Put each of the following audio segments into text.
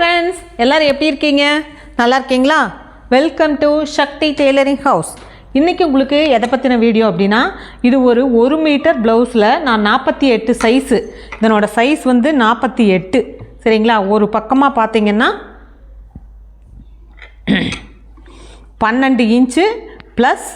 Friends எல்லோரும் எப்படி இருக்கீங்க? நல்லா இருக்கீங்களா? Welcome to Shakti tailoring house இன்றைக்கி உங்களுக்கு எதை பற்றின வீடியோ அப்படின்னா இது ஒரு ஒரு மீட்டர் ப்ளவுஸில் நான் நாற்பத்தி எட்டு சைஸு இதனோட சைஸ் வந்து நாற்பத்தி எட்டு. சரிங்களா? ஒரு பக்கமாக பார்த்தீங்கன்னா பன்னெண்டு இன்ச்சு ப்ளஸ்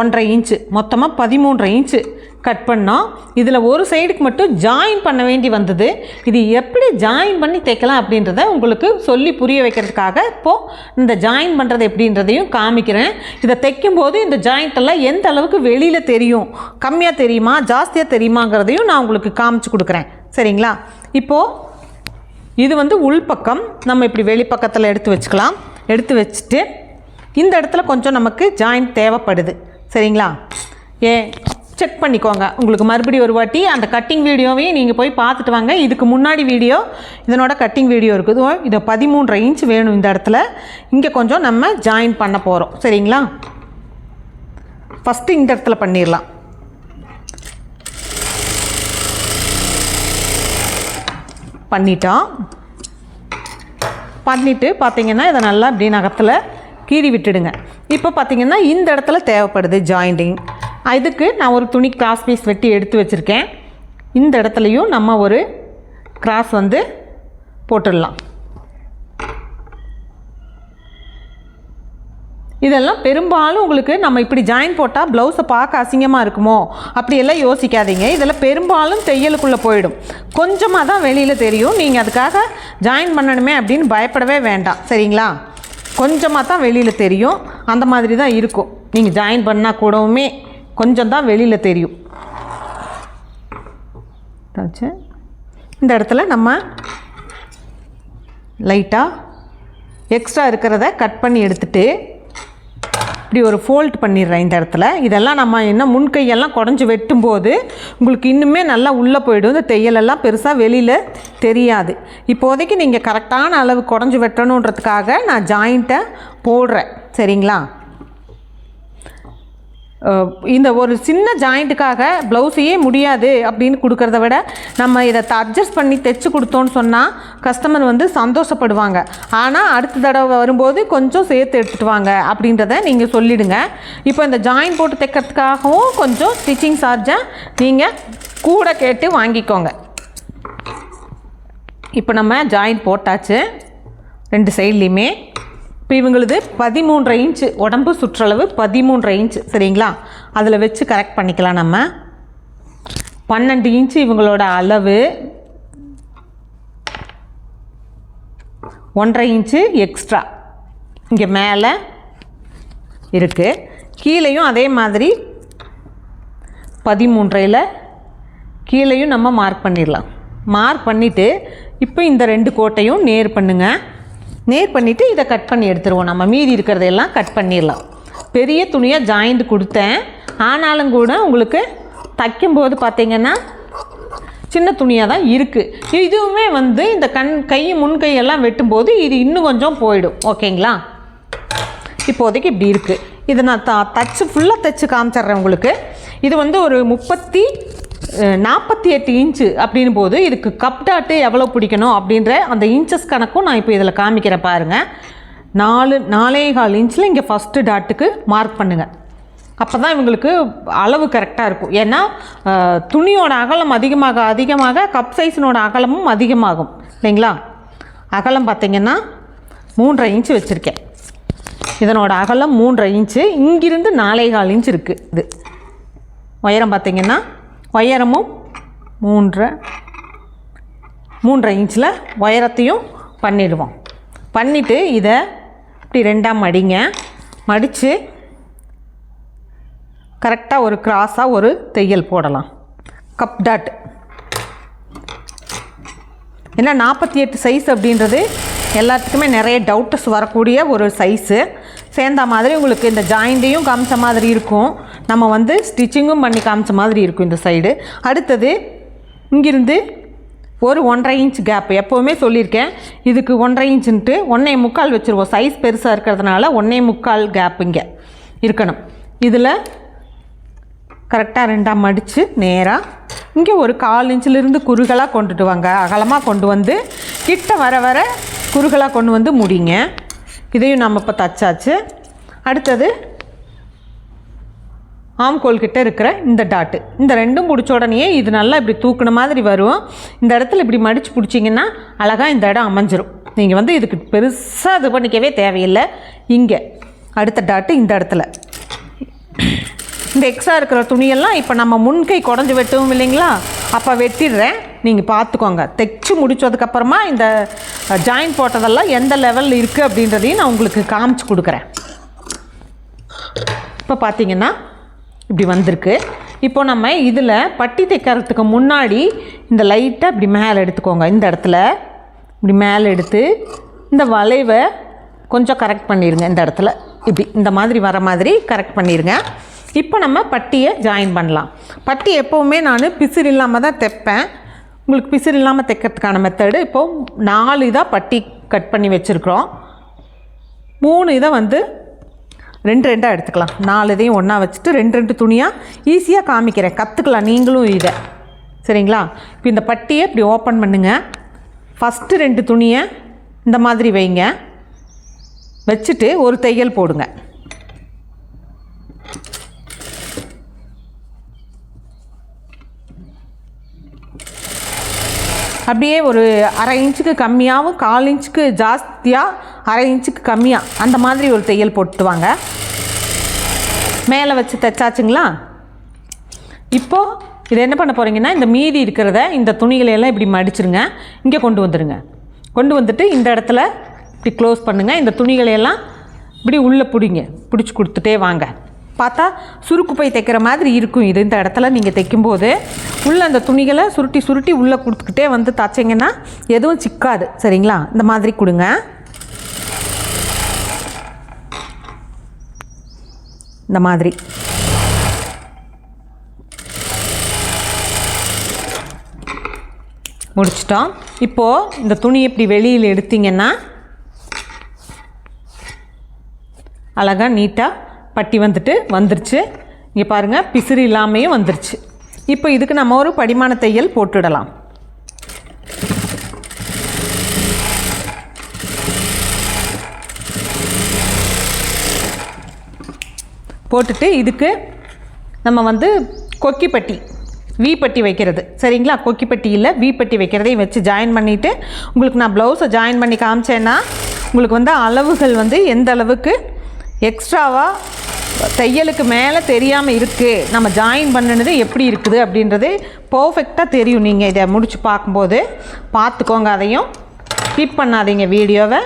ஒன்றரை இன்ச்சு மொத்தமாக பதிமூன்றரை இன்ச்சு கட் பண்ணோம் இதில் ஒரு சைடுக்கு மட்டும் ஜாயின் பண்ண வேண்டி வந்தது. இது எப்படி ஜாயின் பண்ணி தைக்கலாம் அப்படின்றத உங்களுக்கு சொல்லி புரிய வைக்கிறதுக்காக இப்போது இந்த ஜாயின் பண்ணுறது எப்படின்றதையும் காமிக்கிறேன். இதை தைக்கும்போது இந்த ஜாயிண்ட்டெல்லாம் எந்த அளவுக்கு வெளியில் தெரியும் கம்மியாக தெரியுமா ஜாஸ்தியாக தெரியுமாங்கிறதையும் நான் உங்களுக்கு காமிச்சு கொடுக்குறேன். சரிங்களா? இப்போது இது வந்து உள்பக்கம் நம்ம இப்படி வெளிப்பக்கத்தில் எடுத்து வச்சுக்கலாம். எடுத்து வச்சுட்டு இந்த இடத்துல கொஞ்சம் நமக்கு ஜாயின் தேவைப்படுது. சரிங்களா? ஏ செக் பண்ணிக்கோங்க. உங்களுக்கு மறுபடியும் ஒரு வாட்டி அந்த கட்டிங் வீடியோவையும் நீங்கள் போய் பார்த்துட்டு வாங்க. இதுக்கு முன்னாடி வீடியோ இதனோட கட்டிங் வீடியோ இருக்குது. இதை பதிமூன்றரை இன்ச் வேணும் இந்த இடத்துல. இங்கே கொஞ்சம் நம்ம ஜாயின் பண்ண போகிறோம் சரிங்களா? ஃபஸ்ட்டு இந்த இடத்துல பண்ணிடலாம் பண்ணிட்டோம் பண்ணிவிட்டு பார்த்திங்கன்னா இதை நல்லா அப்படியே நகத்தில் கீறி விட்டுடுங்க. இப்போ பார்த்தீங்கன்னா இந்த இடத்துல தேவைப்படுது ஜாயிண்டிங் இதுக்கு நான் ஒரு துணி கிராஸ் பீஸ் வெட்டி எடுத்து வச்சுருக்கேன். இந்த இடத்துலையும் நம்ம ஒரு கிராஸ் வந்து போட்டுடலாம். இதெல்லாம் பெரும்பாலும் உங்களுக்கு நம்ம இப்படி ஜாயின் போட்டால் ப்ளவுஸை பார்க்க அசிங்கமாக இருக்குமோ? அப்படியெல்லாம் யோசிக்காதீங்க. இதெல்லாம் பெரும்பாலும் தையலுக்குள்ளே போயிடும். கொஞ்சமாக தான் வெளியில் தெரியும். நீங்கள் அதுக்காக ஜாயின் பண்ணணுமே அப்படின்னு பயப்படவே வேண்டாம். சரிங்களா? கொஞ்சமாக தான் வெளியில் தெரியும். அந்த மாதிரி தான் இருக்கும். நீங்கள் ஜாயின் பண்ணால் கூடவுமே. கொஞ்சம் தான் வெளியில் தெரியும். தாச்சு. இந்த இடத்துல நம்ம லைட்டாக எக்ஸ்ட்ரா இருக்கிறத கட் பண்ணி எடுத்துட்டு இப்படி ஒரு ஃபோல்ட் பண்ணிடுறேன் இந்த இடத்துல. இதெல்லாம் நம்ம என்ன முன்கையெல்லாம் குடஞ்சி வெட்டும்போது உங்களுக்கு இன்னுமே நல்லா உள்ளே போயிடும். இந்த தையலெல்லாம் பெருசாக வெளியில் தெரியாது. இப்போதைக்கு நீங்கள் கரெக்டான அளவு குடஞ்சி வெட்டணுன்றதுக்காக நான் ஜாயிண்ட்டை போடுறேன். சரிங்களா? இந்த ஒரு சின்ன ஜாயிண்ட்டுக்காக ப்ளவுஸையே முடியாது அப்படின்னு கொடுக்கறத விட நம்ம இதை அட்ஜஸ்ட் பண்ணி தைச்சு கொடுத்தோன்னு சொன்னால் கஸ்டமர் வந்து சந்தோஷப்படுவாங்க. ஆனால் அடுத்த தடவை வரும்போது கொஞ்சம் சேர்த்து எடுத்துகிட்டு வாங்க அப்படின்றத நீங்கள் சொல்லிவிடுங்க இப்போ இந்த ஜாயின் போட்டு தைக்கிறதுக்காகவும் கொஞ்சம் ஸ்டிச்சிங் சார்ஜை நீங்கள் கூட கேட்டு வாங்கிக்கோங்க. இப்போ நம்ம ஜாயின் போட்டாச்சு. ரெண்டு சைட்லேயுமே இப்போ இவங்களுது பதிமூன்றரை இன்ச்சு உடம்பு சுற்றளவு பதிமூன்றரை இன்ச்சு சரிங்களா? அதில் வச்சு கரெக்ட் பண்ணிக்கலாம் நம்ம. பன்னெண்டு இன்ச்சு இவங்களோட அளவு ஒன்றரை இன்ச்சு எக்ஸ்ட்ரா இங்கே மேலே இருக்குது கீழேயும் அதே மாதிரி பதிமூன்றையில் கீழேயும் நம்ம மார்க் பண்ணிடலாம். மார்க் பண்ணிவிட்டு இப்போ இந்த ரெண்டு கோட்டையும் நேர் பண்ணுங்கள் நேர் பண்ணிவிட்டு இதை கட் பண்ணி எடுத்துருவோம். நம்ம மீதி இருக்கிறதையெல்லாம் கட் பண்ணிடலாம். பெரிய துணியாக ஜாயிண்ட் கொடுத்தேன். ஆனாலும் கூட உங்களுக்கு தைக்கும்போது பார்த்தீங்கன்னா சின்ன துணியாக தான் இருக்குது இதுவுமே வந்து இந்த கண் கை முன்கையெல்லாம் வெட்டும்போது இது இன்னும் கொஞ்சம் போயிடும். ஓகேங்களா? இப்போதைக்கு இப்படி இருக்குது இதை நான் த தச்சு ஃபுல்லாக தைச்சு காமிச்சிட்றேன் உங்களுக்கு. இது வந்து ஒரு முப்பத்தி நாற்பத்தி எட்டு இன்ச்சு அப்படின் போது இதுக்கு கப் டாட்டு எவ்வளோ பிடிக்கணும் அப்படின்ற அந்த இன்ச்சஸ் கணக்கும் நான் இப்போ இதில் காமிக்கிறேன் பாருங்கள் நாலு நாலே கால் இன்ச்சில் இங்கே ஃபஸ்ட்டு டாட்டுக்கு மார்க் பண்ணுங்கள் அப்போ தான் இவங்களுக்கு அளவு கரெக்டாக இருக்கும். ஏன்னா துணியோட அகலம் அதிகமாக அதிகமாக கப் சைஸினோட அகலமும் அதிகமாகும். இல்லைங்களா? அகலம் பார்த்தீங்கன்னா மூன்றரை இன்ச்சு வச்சுருக்கேன். இதனோட அகலம் மூன்றரை இன்ச்சு. இங்கிருந்து நாலே கால் இன்ச் இருக்குது இது. உயரம் பார்த்தீங்கன்னா உயரமும் மூன்றரை மூன்றரை இன்ச்சில் உயரத்தையும் பண்ணிடுவோம். பண்ணிவிட்டு இதை இப்படி ரெண்டாக மடிங்க. மடித்து கரெக்டாக ஒரு கிராஸாக ஒரு தையல் போடலாம். கப் டாட் ஏன்னா நாற்பத்தி எட்டு சைஸ் அப்படின்றது எல்லாத்துக்குமே நிறைய டவுட்டஸ் வரக்கூடிய ஒரு சைஸு சேர்ந்த மாதிரி உங்களுக்கு இந்த ஜாயிண்ட்டையும் காமிச்ச மாதிரி இருக்கும். நம்ம வந்து ஸ்டிச்சிங்கும் பண்ணி காமிச்ச மாதிரி இருக்கும் இந்த சைடு அடுத்தது இங்கிருந்து ஒரு ஒன்றரை இன்ச் கேப் எப்போவுமே சொல்லியிருக்கேன் இதுக்கு ஒன்றரை இன்ச்சுன்ட்டு ஒன்றே முக்கால் வச்சுருவோம். சைஸ் பெருசாக இருக்கிறதுனால ஒன்றே முக்கால் கேப் இங்கே இருக்கணும். இதில் கரெக்டாக ரெண்டாக மடித்து நேராக இங்கே ஒரு கால் இன்ச்சிலிருந்து குறுகலாக கொண்டுட்டு வாங்க. அகலமாக கொண்டு வந்து கிட்ட வர வர குறுகலாக கொண்டு வந்து முடிங்க. இதையும் நம்ம இப்போ தச்சாச்சு. அடுத்தது ஆம்கோல் கிட்ட இருக்கிற இந்த டாட்டு இந்த ரெண்டும் பிடிச்ச உடனே இது நல்லா இப்படி தூக்குன மாதிரி வரும். இந்த இடத்துல இப்படி மடித்து பிடிச்சிங்கன்னா அழகாக இந்த இடம் அமைஞ்சிரும். நீங்கள் வந்து இதுக்கு பெருசாக இது பண்ணிக்கவே தேவையில்லை. இங்கே அடுத்த டாட்டு இந்த இடத்துல. இந்த எக்ஸ்ட்ரா இருக்கிற துணியெல்லாம் இப்போ நம்ம முன்கை குடஞ்சி வெட்டவும் இல்லைங்களா? அப்போ வெட்டிடுறேன். நீங்கள் பார்த்துக்கோங்க தைச்சு முடிச்சதுக்கப்புறமா இந்த ஜாயின் போட்டதெல்லாம் எந்த லெவலில் இருக்குது அப்படின்றதையும் நான் உங்களுக்கு காமிச்சு கொடுக்குறேன். இப்போ பார்த்தீங்கன்னா இப்படி வந்திருக்கு. இப்போ நம்ம இதில் பட்டி தைக்கிறதுக்கு முன்னாடி இந்த லைட்டாக இப்படி மேலே எடுத்துக்கோங்க. இந்த இடத்துல இப்படி மேலே எடுத்து இந்த வளைவை கொஞ்சம் கரெக்ட் பண்ணிடுங்க இந்த இடத்துல இப்படி இந்த மாதிரி வர மாதிரி கரெக்ட் பண்ணிடுங்க இப்போ நம்ம பட்டியை ஜாயின் பண்ணலாம். பட்டி எப்போவுமே நான் பிசிறு இல்லாமல் தான் தைப்பேன். உங்களுக்கு பிசிறு இல்லாமல் தைக்கிறதுக்கான மெத்தடு இப்போது நாலு இதாக பட்டி கட் பண்ணி வச்சுருக்குறோம். மூணு இதை வந்து ரெண்டு ரெண்டாக எடுத்துக்கலாம். நாலு இதையும் ஒன்றா வச்சுட்டு ரெண்டு ரெண்டு துணியாக ஈஸியாக காமிக்கிறேன். கற்றுக்கலாம் நீங்களும் இதை. சரிங்களா? இப்போ இந்த பட்டியை இப்படி ஓப்பன் பண்ணுங்கள் ஃபஸ்ட்டு ரெண்டு துணியை இந்த மாதிரி வைங்க. வச்சுட்டு ஒரு தையல் போடுங்க. அப்படியே ஒரு அரை இன்ச்சுக்கு கம்மியாகவும் கால் இன்ச்சுக்கு ஜாஸ்தியாக அரை இன்ச்சுக்கு கம்மியாக அந்த மாதிரி ஒரு தையல் போட்டு வாங்க மேலே வச்சு தைச்சாச்சுங்களா? இப்போது இது என்ன பண்ண போகிறீங்கன்னா இந்த மீதி இருக்கிறத இந்த துணிகளை எல்லாம் இப்படி மடிச்சிருங்க. இங்கே கொண்டு வந்துடுங்க கொண்டு வந்துட்டு இந்த இடத்துல இப்படி க்ளோஸ் பண்ணுங்கள் இந்த துணிகளையெல்லாம் இப்படி உள்ளே பிடிங்க. பிடிச்சி கொடுத்துட்டே வாங்க. பார்த்தா சுருக்கு போய் தைக்கிற மாதிரி இருக்கும் இது. இந்த இடத்துல நீங்கள் தைக்கும்போது உள்ளே அந்த துணிகளை சுருட்டி சுருட்டி உள்ளே கொடுத்துக்கிட்டே வந்து தைச்சிங்கன்னா எதுவும் சிக்காது. சரிங்களா? இந்த மாதிரி கொடுங்க. இந்த மாதிரி. முடிச்சிட்டோம். இப்போது இந்த துணி இப்படி வெளியில் எடுத்தீங்கன்னா அழகாக நீட்டாக பட்டி வந்துட்டு வந்துருச்சு. இங்கே பாருங்கள் பிசிறு இல்லாமையும் வந்துருச்சு. இப்போ இதுக்கு நம்ம ஒரு படிமான தையல் போட்டுடலாம். போட்டுட்டு இதுக்கு நம்ம வந்து கொக்கிப்பட்டி வீப்பட்டி வைக்கிறது. சரிங்களா? கொக்கிப்பட்டி இல்லை வீப்பட்டி வைக்கிறதையும் வச்சு ஜாயின் பண்ணிவிட்டு உங்களுக்கு நான் ப்ளவுஸை ஜாயின் பண்ணி காமிச்சேன்னா உங்களுக்கு வந்து அளவுகள் வந்து எந்த அளவுக்கு எக்ஸ்ட்ராவாக தையலுக்கு மேலே தெரியாமல் இருக்குது நம்ம ஜாயின் பண்ணினது எப்படி இருக்குது அப்படின்றது பர்ஃபெக்டாக தெரியும் நீங்கள் இதை முடித்து பார்க்கும்போது. பார்த்துக்கோங்க அதையும். ஸ்கிப் பண்ணாதீங்க வீடியோவை.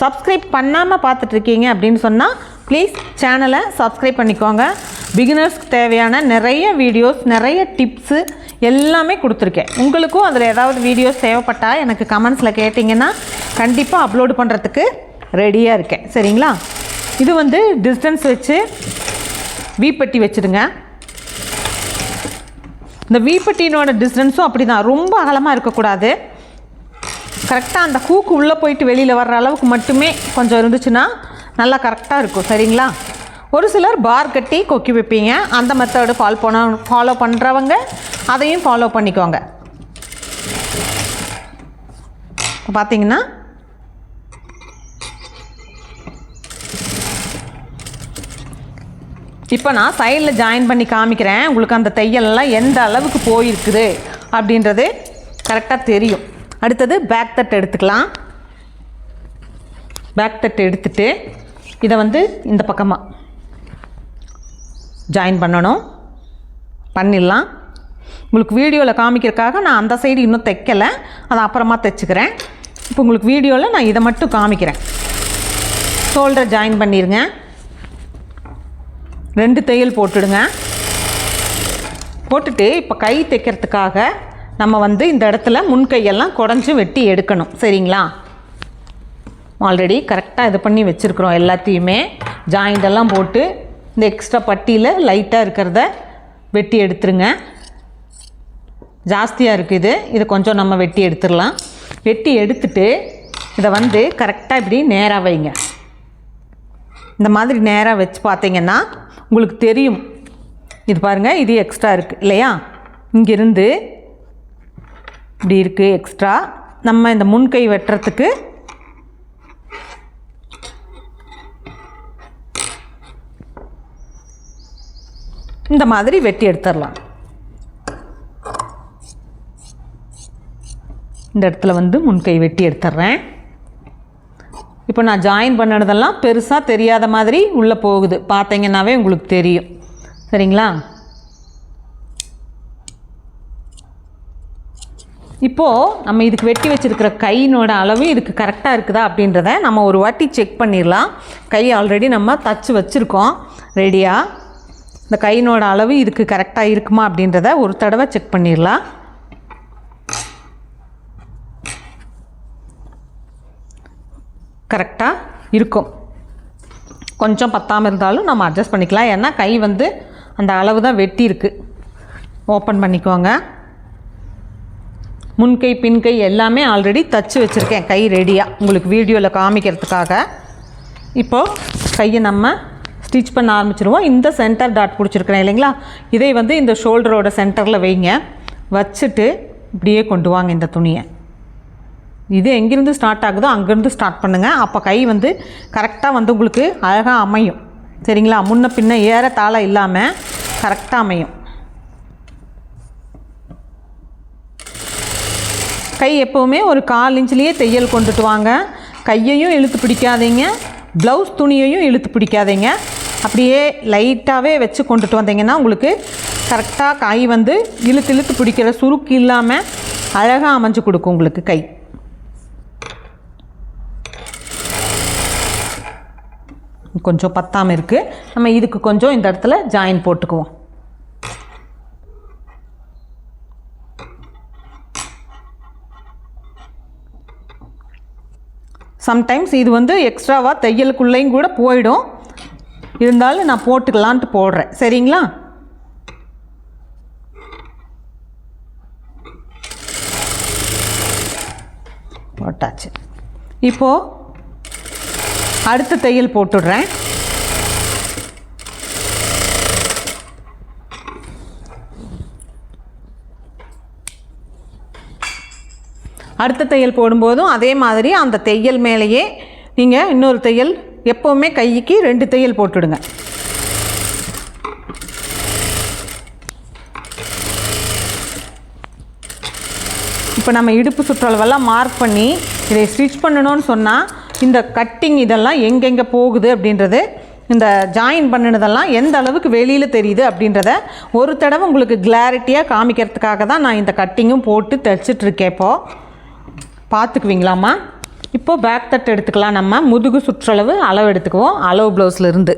சப்ஸ்கிரைப் பண்ணாமல் பார்த்துட்ருக்கீங்க அப்படின்னு சொன்னால் ப்ளீஸ் சேனலை சப்ஸ்கிரைப் பண்ணிக்கோங்க. பிகினர்ஸ்க்கு தேவையான நிறைய வீடியோஸ் நிறைய டிப்ஸு எல்லாமே கொடுத்துருக்கேன். உங்களுக்கும் அதில் ஏதாவது வீடியோஸ் தேவைப்பட்டால் எனக்கு கமெண்ட்ஸில் கேட்டிங்கன்னா கண்டிப்பாக அப்லோடு பண்ணுறதுக்கு ரெடியாக இருக்கேன். சரிங்களா? இது வந்து டிஸ்டன்ஸ் வச்சு வீப்பட்டி வச்சுடுங்க. இந்த வீப்பட்டினோட டிஸ்டன்ஸும் அப்படி தான் ரொம்ப அகலமாக இருக்கக்கூடாது. கரெக்டாக அந்த கூக்கு உள்ளே போயிட்டு வெளியில் வர்ற அளவுக்கு மட்டுமே கொஞ்சம் இருந்துச்சுன்னா நல்லா கரெக்டாக இருக்கும் சரிங்களா? ஒரு சிலர் பார் கட்டி கொக்கி வைப்பீங்க. அந்த மெத்தடு ஃபால் பண்ண ஃபாலோ பண்ணுறவங்க அதையும் ஃபாலோ பண்ணிக்கோங்க. பார்த்தீங்கன்னா இப்போ நான் சைடில் ஜாயின் பண்ணி காமிக்கிறேன். உங்களுக்கு அந்த தையல்லாம் எந்த அளவுக்கு போயிருக்குது அப்படின்றது கரெக்டாக தெரியும். அடுத்தது பேக் தட் எடுத்துக்கலாம். பேக் தட் எடுத்துகிட்டு இதை வந்து இந்த பக்கமாக ஜாயின் பண்ணணும். பண்ணிடலாம். உங்களுக்கு வீடியோவில் காமிக்கிறதுக்காக நான் அந்த சைடு இன்னும் தைக்கலை. அதை அப்புறமா தைச்சிக்கிறேன். இப்போ உங்களுக்கு வீடியோவில் நான் இதை மட்டும் காமிக்கிறேன். ஷோல்டரை ஜாயின் பண்ணிடுங்க ரெண்டு தையல் போட்டுடுங்க. போட்டுட்டு இப்போ கை தைக்கிறதுக்காக நம்ம வந்து இந்த இடத்துல முன்கையெல்லாம் குடஞ்சி வெட்டி எடுக்கணும். சரிங்களா? ஆல்ரெடி கரெக்டாக இது பண்ணி வச்சுருக்குறோம் எல்லாத்தையுமே. ஜாயிண்ட் எல்லாம் போட்டு இந்த எக்ஸ்ட்ரா பட்டியில் லைட்டாக இருக்கிறத வெட்டி எடுத்துருங்க. ஜாஸ்தியாக இருக்குது இது. கொஞ்சம் நம்ம வெட்டி எடுத்துடலாம். வெட்டி எடுத்துட்டு இதை வந்து கரெக்டாக இப்படி நேராக வைங்க. இந்த மாதிரி நேராக வச்சு பார்த்தீங்கன்னா உங்களுக்கு தெரியும். இது பாருங்கள் இது எக்ஸ்ட்ரா இருக்குது இல்லையா? இங்கிருந்து இப்படி இருக்குது எக்ஸ்ட்ரா நம்ம இந்த முன்கை வெட்டுறதுக்கு இந்த மாதிரி வெட்டி எடுத்துடலாம் இந்த இடத்துல வந்து முன்கை வெட்டி எடுத்துட்றேன் இப்போ நான் ஜாயின் பண்ணதெல்லாம் பெருசாக தெரியாத மாதிரி உள்ளே போகுது. பார்த்தீங்கன்னாவே உங்களுக்கு தெரியும். சரிங்களா? இப்போது நம்ம இதுக்கு வெட்டி வச்சுருக்கிற கையினோட அளவு இதுக்கு கரெக்டாக இருக்குதா அப்படின்றத நம்ம ஒரு வாட்டி செக் பண்ணிடலாம் கை ஆல்ரெடி நம்ம தச்சு வச்சுருக்கோம். ரெடியாக இந்த கையினோட அளவு இதுக்கு கரெக்டாக இருக்குமா அப்படின்றத ஒரு தடவை செக் பண்ணிடலாம். கரெக்டாக இருக்கும். கொஞ்சம் பத்தாமல் இருந்தாலும் நம்ம அட்ஜஸ்ட் பண்ணிக்கலாம். ஏன்னா கை வந்து அந்த அளவு தான் வெட்டி இருக்குது ஓப்பன் பண்ணிக்கோங்க. முன்கை பின்கை எல்லாமே ஆல்ரெடி தச்சு வச்சுருக்கேன். கை ரெடியாக உங்களுக்கு வீடியோவில் காமிக்கிறதுக்காக. இப்போது கையை நம்ம ஸ்டிச் பண்ண ஆரம்பிச்சிருவோம். இந்த சென்டர் டாட் பிடிச்சிருக்கிறேன் இல்லைங்களா? இதை வந்து இந்த ஷோல்டரோட சென்டரில் வைங்க. வச்சுட்டு இப்படியே கொண்டு வாங்க இந்த துணியை. இது எங்கேருந்து ஸ்டார்ட் ஆகுதோ அங்கேருந்து ஸ்டார்ட் பண்ணுங்கள் அப்போ கை வந்து கரெக்டாக வந்து உங்களுக்கு அழகாக அமையும். சரிங்களா? முன்ன பின்ன ஏற தாளம் இல்லாமல் கரெக்டாக அமையும். கை எப்போவுமே ஒரு கால் இன்ச்சிலேயே தையல் கொண்டுட்டு வாங்க. கையையும் இழுத்து பிடிக்காதீங்க. ப்ளவுஸ் துணியையும் இழுத்து பிடிக்காதீங்க. அப்படியே லைட்டாகவே வச்சு கொண்டுட்டு வந்தீங்கன்னா உங்களுக்கு கரெக்டாக காய் வந்து இழுத்து இழுத்து பிடிக்கிற சுருக்கு இல்லாமல் அழகாக அமைஞ்சு கொடுக்கும் உங்களுக்கு கை. கொஞ்சம் பத்தாமல் இருக்குது நம்ம இதுக்கு கொஞ்சம் இந்த இடத்துல ஜாயின் போட்டுக்குவோம். சம்டைம்ஸ் இது வந்து எக்ஸ்ட்ராவாக தையலுக்குள்ளேயும் கூட போயிடும். இருந்தாலும் நான் போட்டுக்கலான்ட்டு போடுறேன். சரிங்களா? போட்டாச்சு. இப்போது அடுத்த தையல் போட்டுடுறேன். அடுத்த தையல் போடும்போதும் அதே மாதிரி அந்த தையல் மேலேயே நீங்கள் இன்னொரு தையல் எப்போவுமே கைக்கு ரெண்டு தையல் போட்டுடுங்க. இப்போ நம்ம இடுப்பு சுற்றளவெல்லாம் மார்க் பண்ணி இதை ஸ்டிச் பண்ணணும்னு சொன்னால் இந்த கட்டிங் இதெல்லாம் எங்கெங்கே போகுது அப்படின்றது இந்த ஜாயின் பண்ணினதெல்லாம் எந்த அளவுக்கு வெளியில் தெரியுது அப்படின்றத ஒரு தடவை உங்களுக்கு கிளாரிட்டியாக காமிக்கிறதுக்காக தான் நான் இந்த கட்டிங்கும் போட்டு தைச்சிட்ருக்கேன் இப்போது பார்த்துக்குவீங்களாம்மா? இப்போது பேக் தட்டு எடுத்துக்கலாம். நம்ம முதுகு சுற்றளவு அளவு எடுத்துக்குவோம். அளவு ப்ளவுஸ்லேருந்து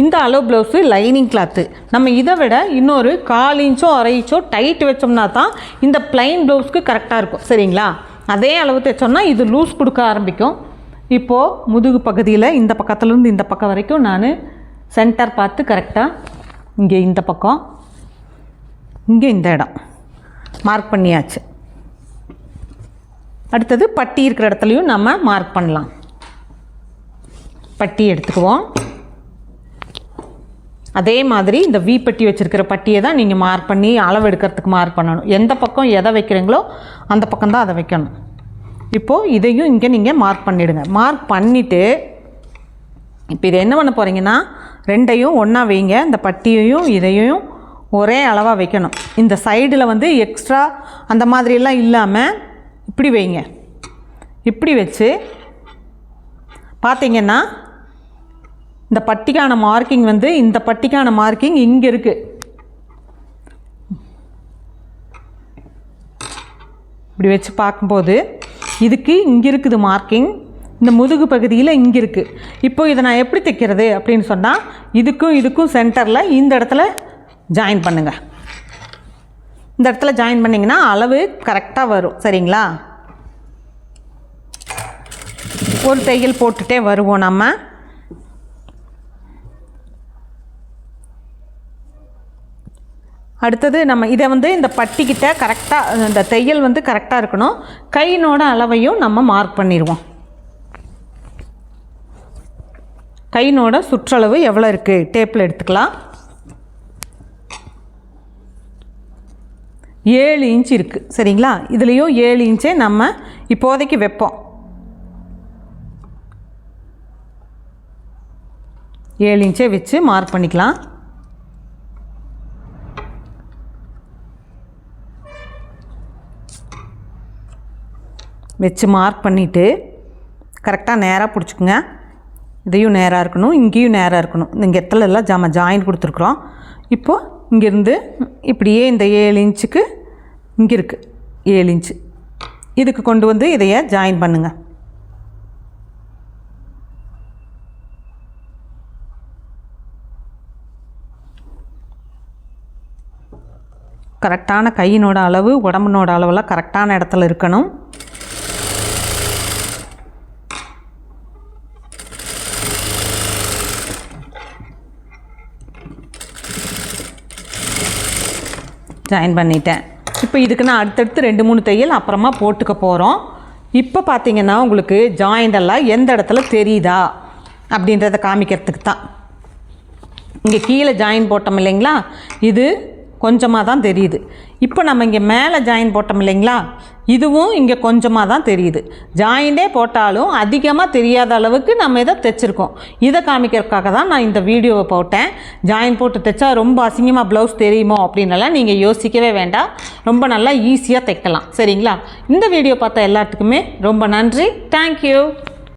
இந்த அளவு ப்ளவுஸு லைனிங் கிளாத்து நம்ம இதை விட இன்னொரு கால் இன்ச்சோ அரை இன்ச்சோ டைட் வச்சோம்னா தான் இந்த ப்ளைன் ப்ளவுஸ்க்கு கரெக்டாக இருக்கும். சரிங்களா? அதே அளவு தைச்சோம்னா இது லூஸ் கொடுக்க ஆரம்பிக்கும். இப்போது முதுகு பகுதியில் இந்த பக்கத்துலேருந்து இந்த பக்கம் வரைக்கும் நான் சென்டர் பார்த்து கரெக்டாக இங்கே இந்த பக்கம் இங்கே இந்த இடம். மார்க் பண்ணியாச்சு. அடுத்தது பட்டி இருக்கிற இடத்துலையும் நம்ம மார்க் பண்ணலாம். பட்டி எடுத்துக்குவோம். அதே மாதிரி இந்த வி பட்டி வச்சுருக்கிற பட்டியை தான் நீங்கள் மார்க் பண்ணி அளவு எடுக்கிறதுக்கு மார்க் பண்ணணும். எந்த பக்கம் எதை வைக்கிறீங்களோ அந்த பக்கம் தான் அதை வைக்கணும். இப்போது இதையும் இங்கே நீங்கள் மார்க் பண்ணிவிடுங்க மார்க் பண்ணிவிட்டு இப்போ இதை என்ன பண்ண போகிறீங்கன்னா ரெண்டையும் ஒன்றா வைங்க. இந்த பட்டியையும் இதையும் ஒரே அளவாக வைக்கணும். இந்த சைடில் வந்து எக்ஸ்ட்ரா அந்த மாதிரியெல்லாம் இல்லாமல் இப்படி வைங்க. இப்படி வச்சு பார்த்தீங்கன்னா இந்த பட்டிக்கான மார்க்கிங் வந்து இந்த பட்டிக்கான மார்க்கிங் இங்கே இருக்குது இப்படி வச்சு பார்க்கும்போது இதுக்கு இங்கே இருக்குது மார்க்கிங் இந்த முதுகு பகுதியில் இங்கே இருக்குது இப்போ இதை நான் எப்படி தைக்கிறது அப்படின்னு சொன்னால் இதுக்கும் இதுக்கும் சென்டரில் இந்த இடத்துல ஜாயின் பண்ணுங்கள் இந்த இடத்துல ஜாயின் பண்ணிங்கன்னா அளவு கரெக்டாக வரும். சரிங்களா? ஒரு தையல் போட்டுகிட்டே வருவோம் நம்ம. அடுத்தது நம்ம இதை வந்து இந்த பட்டிக்கிட்ட கரெக்டாக இந்த தையல் வந்து கரெக்டாக இருக்கணும். கையினோட அளவையும் நம்ம மார்க் பண்ணிடுவோம். கையினோட சுற்றளவு எவ்வளோ இருக்குது டேப்பில் எடுத்துக்கலாம். ஏழு இன்ச் இருக்குது சரிங்களா? இதுலேயும் ஏழு இன்ச்சே நம்ம இப்போதைக்கு வைப்போம். ஏழு இன்ச்சே வச்சு மார்க் பண்ணிக்கலாம். வச்சு மார்க் பண்ணிவிட்டு கரெக்டாக நேராக பிடிச்சிக்குங்க. இதையும் நேராக இருக்கணும் இங்கேயும் நேராக இருக்கணும். இந்த இடத்துல எல்லாம் ஜாம ஜாயின் கொடுத்துருக்குறோம். இப்போது இங்கேருந்து இப்படியே இந்த ஏழு இன்ச்சுக்கு இங்கே இருக்குது ஏழு இன்ச்சு இதுக்கு கொண்டு வந்து இதைய ஜாயின் பண்ணுங்கள் கரெக்டான கையினோட அளவு உடம்புனோட அளவெல்லாம் கரெக்டான இடத்துல இருக்கணும். ஜாயின் பண்ணிட்டேன். இப்போ இதுக்கு நான் அடுத்தடுத்து ரெண்டு மூணு தையல் அப்புறமா போட்டுக்க போகிறோம் இப்போ பார்த்தீங்கன்னா உங்களுக்கு ஜாயிண்டெல்லாம் எந்த இடத்துல தெரியுதா அப்படின்றத காமிக்கிறதுக்கு தான். இங்கே கீழே ஜாயின் போட்டோம் இல்லைங்களா? இது கொஞ்சமாக தான் தெரியுது. இப்போ நம்ம இங்கே மேலே ஜாயின் போட்டோம் இல்லைங்களா? இதுவும் இங்கே கொஞ்சமாக தான் தெரியுது ஜாயிண்டே போட்டாலும் அதிகமாக தெரியாத அளவுக்கு நம்ம இதை தைச்சிருக்கோம். இதை காமிக்கிறதுக்காக தான் நான் இந்த வீடியோவை போட்டேன். ஜாயின் போட்டு தைச்சா ரொம்ப அசிங்கமாக ப்ளவுஸ் தெரியுமோ அப்படின்னலாம் நீங்கள் யோசிக்கவே வேண்டாம். ரொம்ப நல்லா ஈஸியாக தைக்கலாம். சரிங்களா? இந்த வீடியோ பார்த்த எல்லாத்துக்குமே ரொம்ப நன்றி. தேங்க்யூ